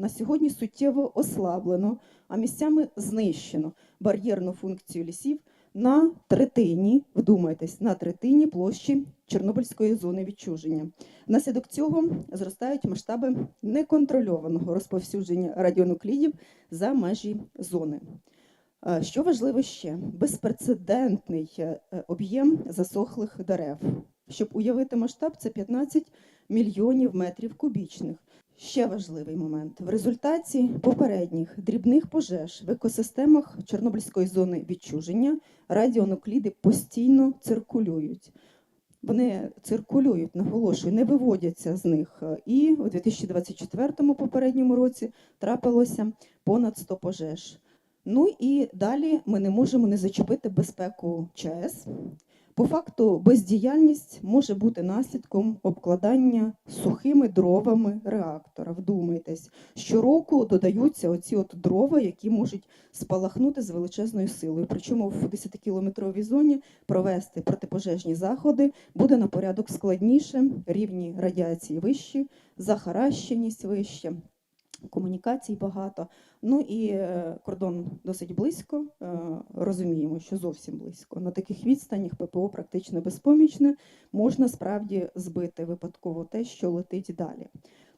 на сьогодні суттєво ослаблено, а місцями знищено бар'єрну функцію лісів на третині, вдумайтесь, на третині площі Чорнобильської зони відчуження. Внаслідок цього зростають масштаби неконтрольованого розповсюдження радіонуклідів за межі зони. Е, Що важливо ще, безпрецедентний е, е, об'єм засохлих дерев. Щоб уявити масштаб, це 15 мільйонів метрів кубічних. Ще важливий момент. В результаті попередніх дрібних пожеж в екосистемах Чорнобильської зони відчуження радіонукліди постійно циркулюють. Вони циркулюють, наголошую, не виводяться з них. І у 2024 попередньому році трапилося понад 100 пожеж. Ну і далі ми не можемо не зачепити безпеку ЧАЕС. По факту, бездіяльність може бути наслідком обкладання сухими дровами реактора. Вдумайтесь, щороку додаються оці от дрова, які можуть спалахнути з величезною силою. Причому в 10-кілометровій зоні провести протипожежні заходи буде на порядок складніше, рівні радіації вищі, захаращеність вища. Комунікацій багато. Ну і е, кордон досить близько. е, Розуміємо, що зовсім близько. На таких відстанях ППО практично безпомічне. Можна справді збити випадково те, що летить далі.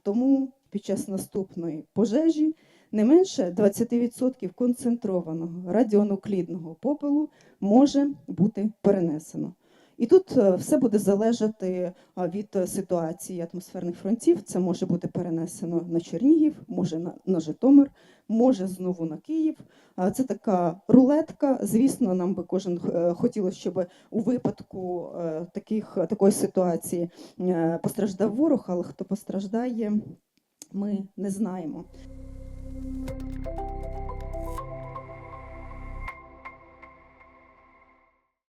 Тому під час наступної пожежі не менше 20% концентрованого радіонуклідного попелу може бути перенесено. І тут е, все буде залежати від е, ситуації атмосферних фронтів. Це може бути перенесено на Чернігів, може на, на Житомир, може знову на Київ. Це така рулетка. Звісно, нам би кожен е, хотілося, щоб у випадку е, таких, такої ситуації е, постраждав ворог, але хто постраждає, ми не знаємо.